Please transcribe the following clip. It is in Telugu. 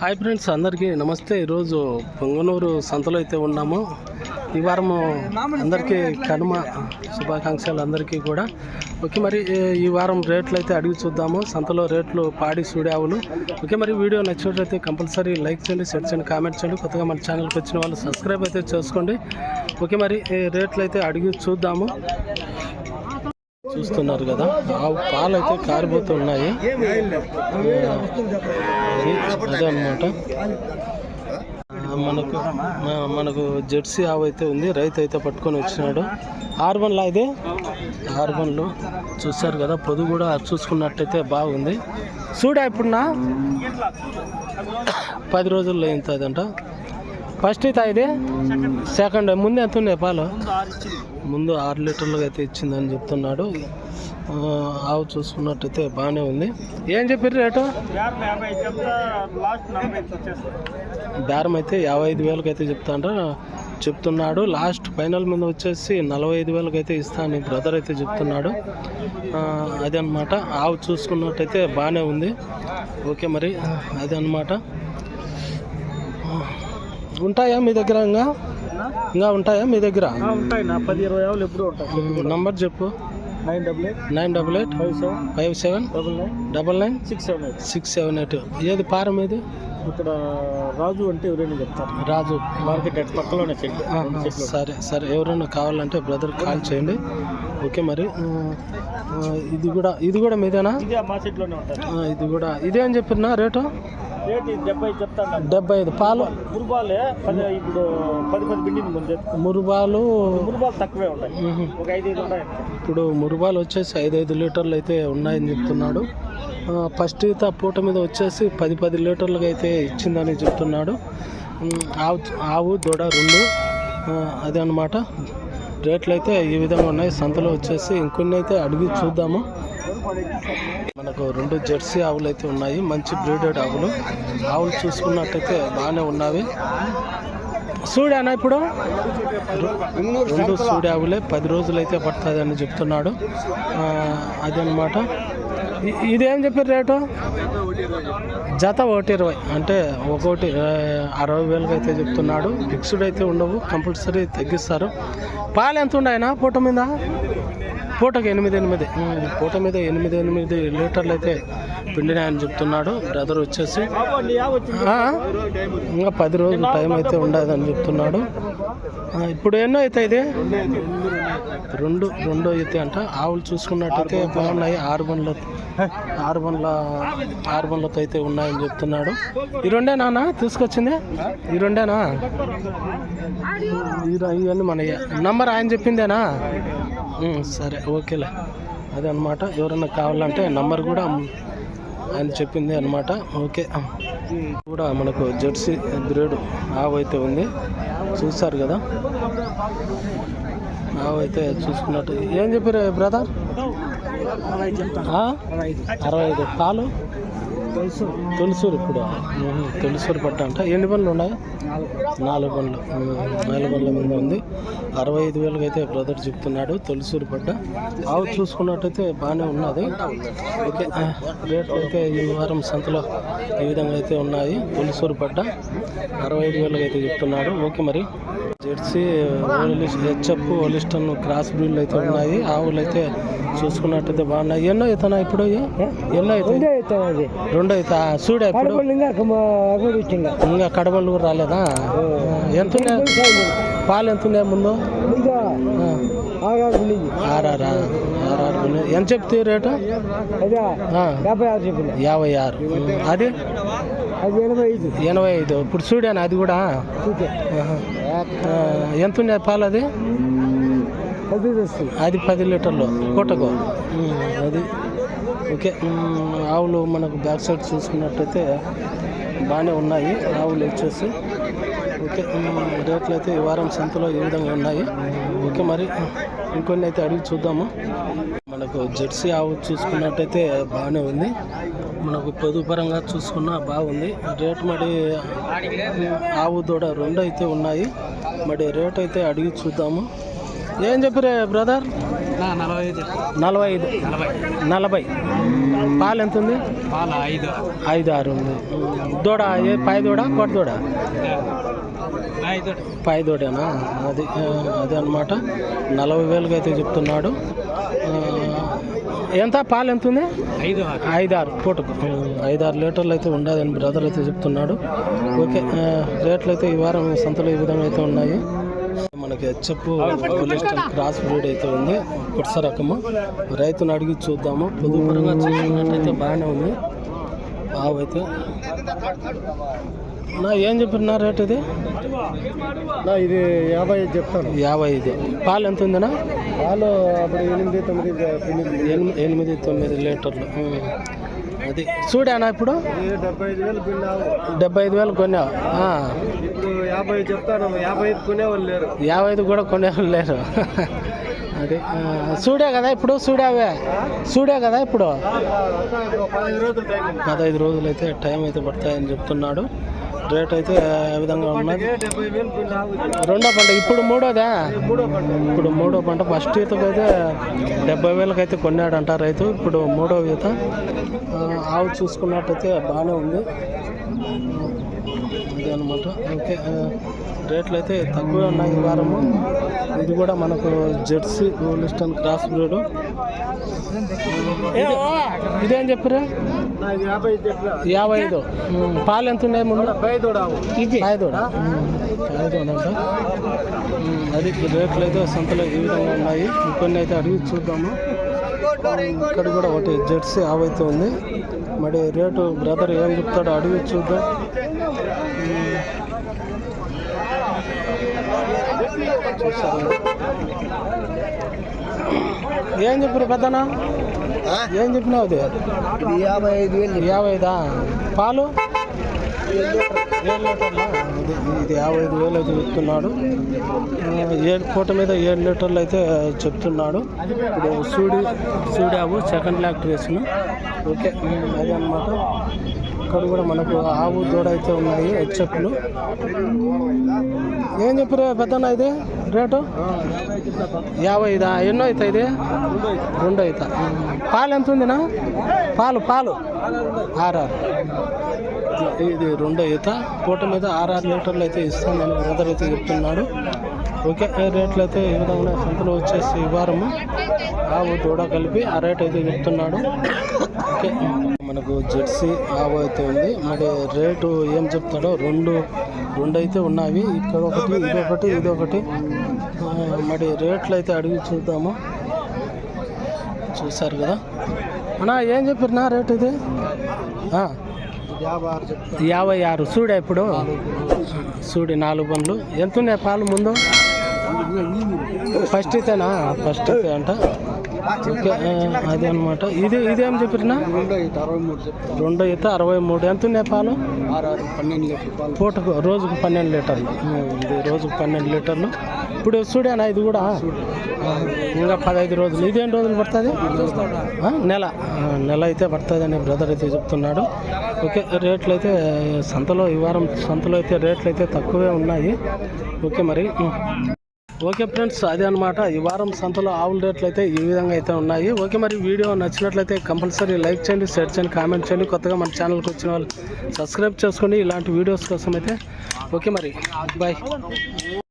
హాయ్ ఫ్రెండ్స్ అందరికీ నమస్తే. ఈరోజు పొంగనూరు సంతలో అయితే ఉన్నాము. ఈ వారము అందరికీ కనుమ శుభాకాంక్షలు అందరికీ కూడా. ఓకే మరి ఈ వారం రేట్లు అయితే అడిగి చూద్దాము. సంతలో రేట్లు పాడి సూడావులు ఓకే మరి వీడియో నచ్చినట్లయితే కంపల్సరీ లైక్ చేయండి షేర్ చేయండి కామెంట్ చేయండి. కొత్తగా మన ఛానల్కి వచ్చిన వాళ్ళు సబ్స్క్రైబ్ అయితే చేసుకోండి. ఓకే మరి రేట్లు అయితే అడిగి చూద్దాము. చూస్తున్నారు కదా. ఆవు పాలు అయితే కారిపోతూ ఉన్నాయి. అదే అనమాట మనకు మనకు జెర్సీ ఆవు అయితే ఉంది. రైతు అయితే పట్టుకొని వచ్చినాడు. ఆర్బన్లా ఇది? ఆర్బన్లు చూస్తారు కదా పొదుగు కూడా చూసుకున్నట్టయితే బాగుంది. చూడా ఇప్పుడున్నా పది రోజుల్లో ఎంత అదంట. ఫస్ట్ అయితే ఇది? సెకండ్. ముందు ఎంత ఉన్నాయి పాలు? ముందు ఆరు లీటర్లు అయితే ఇచ్చిందని చెప్తున్నాడు. ఆవు చూసుకున్నట్టయితే బాగానే ఉంది. ఏం చెప్పారు రేటు? బేరం అయితే యాభై ఐదు వేలకు అయితే చెప్తాండ్రు. చెప్తున్నాడు. లాస్ట్ ఫైనల్ మీద వచ్చేసి నలభై ఐదు వేలకు అయితే ఇస్తాను బ్రదర్ అయితే చెప్తున్నాడు. అదనమాట అదే ఆవు చూసుకున్నట్టయితే బాగానే ఉంది. ఓకే మరి అదనమాట ఉంటాయా మీ దగ్గర ఇంకా? ఇంకా ఉంటాయా మీ దగ్గర? ఉంటాయి నా పది ఇరవై ఆవులు ఎప్పుడు ఉంటాయి. నంబర్ చెప్పు. Nine double eight. Nine double eight. Five seven. Five seven. Double nine. Double nine. Six seven eight. Six seven eight. ఏది పారం ఏది ఇక్కడ రాజు అంటే ఎవరైనా చెప్తారు. రాజు. మార్కెట్ పక్కలోనే చెట్లు సరే సరే. ఎవరైనా కావాలంటే బ్రదర్ కాల్ చేయండి. ఓకే మరి ఇది కూడా ఇది కూడా మీదేనా? ఇది కూడా ఇదే అని చెప్పిన రేటు? డెబ్బై ఐదు పాలు? మురుబాలే పది ఇప్పుడు పది పది బిండింది ముందు మురుబాలు? మురుబాలు తక్కువే ఉంటాయి. మ్మ్. ఒక ఐదు ఐదు ఉంటాయి. ఇప్పుడు మురుబాలు వచ్చేసి ఐదు ఐదు లీటర్లు అయితే ఉన్నాయని చెప్తున్నాడు. ఫస్ట్ ఈత పూట మీద వచ్చేసి పది పది లీటర్లుగా అయితే ఇచ్చిందని చెప్తున్నాడు. ఆవు ఆవు దూడ రెండు. అదే అనమాట రేట్లు అయితే ఈ విధంగా ఉన్నాయి. సంతలో వచ్చేసి ఇంకొన్ని అయితే అడిగి చూద్దాము. మనకు రెండు జెర్సీ ఆవులు అయితే ఉన్నాయి. మంచి బ్రీడెడ్ ఆవులు. ఆవులు చూసుకున్నట్టయితే బాగానే ఉన్నవి. చూడానా ఇప్పుడు? రెండు సూడి ఆవులే. పది రోజులు అయితే పడుతుంది అని చెప్తున్నాడు. ఆ, అదనమాట ఇదేం చెప్పారు రేటు? జత ఒకటి ఇరవై. అంటే ఒకటి అరవై వేలకు అయితే చెప్తున్నాడు. ఫిక్స్డ్ అయితే ఉండవు కంపల్సరీ తగ్గిస్తారు. పాలు ఎంత ఉన్నాయనా పూట మీద? పూటకి ఎనిమిది ఎనిమిది. పూట మీద ఎనిమిది ఎనిమిది లీటర్లు అయితే పిండినాయని చెప్తున్నాడు. బ్రదర్ వచ్చేసి ఇంకా పది రోజులు టైం అయితే ఉండదని చెప్తున్నాడు. ఇప్పుడు ఎన్నో అయితే ఇది? రెండు రెండో అయితే అంట. ఆవులు చూసుకున్నట్టయితే బాగున్నాయి. ఆరు బండ్ల ఆరు బండ్ల ఆరు బండ్లతో అయితే ఉన్నాయని చెప్తున్నాడు. ఈ రెండే నాన్న తీసుకొచ్చింది? ఈ రెండేనా ఇవన్నీ మన నంబర్ ఆయన చెప్పిందేనా? సరే ఓకేలే. అదే అనమాట ఎవరన్నా కావాలంటే నంబర్ కూడా ఆయన చెప్పింది అనమాట ఓకే. కూడా మనకు జెర్సీ బ్రేడ్ ఆవు అయితే ఉంది. చూస్తారు కదా. ఆవు అయితే చూసుకున్నట్టు. ఏం చెప్పారు బ్రదర్? అరవై ఐదు. పాలు? తొలిసూరు ఇప్పుడు తొలిసూరు పట్ట అంట. ఎన్ని బండ్లు ఉన్నాయి? నాలుగు. బండ్లు. ఉమ్, నాలుగు బండ్ల మీద ఉంది. అరవై ఐదు వేలకు అయితే బ్రదర్ చెప్తున్నాడు. తొలిసూరు పట్ట. ఆవు చూసుకున్నట్టయితే బాగానే ఉన్నది. ఓకే. రేట్లు అయితే ఈ వారం సంతలో ఈ విధంగా అయితే ఉన్నాయి. తొలిసూరు పడ్డ అరవై ఐదు వేలకు అయితే చెప్తున్నాడు. ఓకే మరి. జెర్సీ హెచ్ఎఫ్ ఓలిస్టన్ క్రాస్ బ్రీడ్లు అయితే ఉన్నాయి. ఆవులు అయితే చూసుకున్నట్టయితే బాగున్నాయి. ఎన్నో అవుతున్నా ఇప్పుడు? ఎన్నో అయితే రెండు చూడ ఇప్పుడు ఇంకా కడబళ్ళు కూడా రాలేదా? ఎంత? పాలు ఎంత ఉన్నాయి? ముందు? ఆర్ఆర్. ఎంత చెప్తే రేటు? యాభై ఆరు చెప్పిన. యాభై ఆరు. అది? అది ఎనభై ఐదు. ఎనభై ఐదు. ఇప్పుడు చూడాను అది కూడా. ఎంత ఉన్నాయి పాలు అది? అది పది లీటర్లు. పూటకు అది. ఓకే. ఆవులు మనకు బ్యాక్ సైడ్ చూసుకున్నట్టయితే బాగానే ఉన్నాయి. ఆవులు వచ్చేసి. ఓకే ఉమ్, రేట్లు అయితే ఈ వారం సంతలో ఈ విధంగా ఉన్నాయి. ఓకే మరి ఇంకొన్ని అయితే అడిగి చూద్దాము. మనకు జెర్సీ ఆవు చూసుకున్నట్టయితే బాగానే ఉంది. మనకు పొదుపరంగా చూసుకున్నా బాగుంది. రేట్ మరి ఆవు దూడ రెండు అయితే ఉన్నాయి. మరి రేట్ అయితే అడిగి చూద్దాము. ఏం చెప్పారే బ్రదర్? నలభై ఐదు నలభై పాలు ఎంత ఉంది పాల ఐదు. ఐదు ఆరు ఉంది. దూడ ఏ పై దూడ కొట్ట దూడ? పై దూడేనా? అది అదే అనమాట నలభై వేలుగా అయితే చెప్తున్నాడు. ఎంత? పాలు ఎంత ఉంది ఐదు ఐదు ఆరు. పూటకు. ఐదు ఆరు లీటర్లు అయితే ఉండదని బ్రదర్ అయితే చెప్తున్నాడు. ఓకే రేట్లు అయితే ఈ వారం సంతలో ఈ విధంగా అయితే ఉన్నాయి. మనకి పొలిస్టన్ క్రాస్ బ్రీడ్ అయితే ఉంది. పుట్స రకము. రైతుని అడిగి చూద్దాము. పొదుపురంగా చూసుకున్నట్టయితే బాగానే ఉంది. ఆవు అయితే. నా ఏం చెప్పిన రేట్ ఇది? ఇది యాభై ఐదు చెప్తాను. యాభై ఐదు. పాలు ఎంత ఉందినా? పాలు అప్పుడు ఎనిమిది తొమ్మిది తొమ్మిది ఎనిమిది ఎనిమిది తొమ్మిది లీటర్లు. అది చూడానా ఇప్పుడు? డెబ్బై ఐదు వేలు. ఇప్పుడు యాభై చెప్తాను యాభై ఐదు కొనేవాళ్ళు లేరు. యాభై ఐదు కూడా కొనేవాళ్ళు లేరు. అది చూడే కదా ఇప్పుడు చూడావే. చూడే కదా ఇప్పుడు. పదహైదు రోజులు అయితే టైం అయితే పడతాయని చెప్తున్నాడు. రేట్ అయితే ఆ విధంగా ఉన్నది. రెండో పంట ఇప్పుడు మూడోదా? ఇప్పుడు మూడో పంట. ఫస్ట్ ఈతకు అయితే డెబ్బై వేలకు అయితే కొన్నాడంట రైతు. ఇప్పుడు మూడో ఈత. ఆవు చూసుకున్నట్టయితే బాగానే ఉంది. అదే అనమాట ఓకే రేట్లు అయితే తక్కువే ఉన్నాయి ఈ వారము. ఇది కూడా మనకు జెర్సీ లిస్టన్ క్రాస్ బ్రీడ్. ఇదేం చెప్పారు యాభై ఐదు. పాలు ఎంత ఉన్నాయి ముందు? ఐదోడా అది రేట్లు అయితే సంతలో ఈ విధంగా ఉన్నాయి. కొన్ని అయితే అడిగి చూద్దాము. ఇక్కడ కూడా ఒకటి జెర్సీ ఆవైతే ఉంది. మరి రేటు బ్రదర్ ఏం చెప్తాడో అడిగి చూద్దాం ఉమ్. చూసారు ఏం చెప్పారు పెద్దనా? ఏం చెప్పినావు అది? యాభై ఐదు వేలు యాభై ఐదా? పాలు? ఇది యాభై ఐదు వేలు అయితే చెప్తున్నాడు. ఏడు పూట మీద ఏడు లీటర్లు అయితే చెప్తున్నాడు. ఇప్పుడు సూడి సూడావు సెకండ్ లాక్టివేషన్ ఓకే ఉమ్, అదే అనమాట ఇక్కడ కూడా మనకు ఆవు దూడ అయితే ఉన్నాయి హెచ్ఎఫ్లు ఏం చెప్పారు పెద్దన్న ఇది? రేటు? యాభై ఐదా? ఎన్నో అవుతాయి ఇది? రెండు అవుతా పాలు ఎంత ఉందినా? పాలు పాలు. ఆర్ఆర్ ఇది రెండు ఈత పూట మీద ఆర్ఆర్ లీటర్లు అయితే ఇస్తానని బ్రదర్ అయితే చెప్తున్నాడు. ఓకే రేట్లు అయితే ఈ విధంగా సంతలో వచ్చేసి ఈ వారము ఆవు దూడ కలిపి ఆ రేట్ అయితే చెప్తున్నాడు. ఓకే. మనకు జెర్సీ ఆవు అయితే ఉంది. మరి రేటు ఏం చెప్తాడో రెండు రెండు అయితే ఉన్నాయి ఇక్కడ ఒకటి ఇదొకటి ఇదొకటి మరి రేట్లు అయితే అడిగి చూద్దాము. చూసారు కదా? అన్నా ఏం చెప్పారు నా రేట్ ఇది? యాభై ఆరు. చెప్తాను చూడే ఇప్పుడు. చూడి నాలుగు బండ్లు ఎంత ఉన్నాయి పాలు ముందు? ఫస్ట్ అయితేనా ఫస్ట్ అయితే అంట. అదే అనమాట ఇది ఇదేం చెప్పినా రెండో అరవై మూడు అయితే అరవై మూడు. ఎంత ఉన్నాయి పాలు? పూటకు రోజుకు పన్నెండు లీటర్లు. ఇది రోజుకు పన్నెండు లీటర్లు. ఇప్పుడు చూడేనా ఇది కూడా. ఇంకా పదహైదు రోజులు. ఇదేం రోజులు పడుతుంది? నెల. నెల అయితే పడుతుంది అని బ్రదర్ అయితే చెప్తున్నాడు. ఓకే రేట్లు అయితే సంతలో ఈ వారం సంతలో అయితే రేట్లు అయితే తక్కువే ఉన్నాయి. ఓకే మరి. ఓకే ఫ్రెండ్స్ అదే అనమాట ఈ వారం సంతలో ఆవుల రేట్లు అయితే ఈ విధంగా అయితే ఉన్నాయి. ఓకే మరి వీడియో నచ్చినట్లయితే కంపల్సరీ లైక్ చేయండి షేర్ చేయండి కామెంట్ చేయండి. కొత్తగా మన ఛానల్కి వచ్చిన వాళ్ళు సబ్స్క్రైబ్ చేసుకోండి ఇలాంటి వీడియోస్ కోసం అయితే ఓకే మరి బాయ్.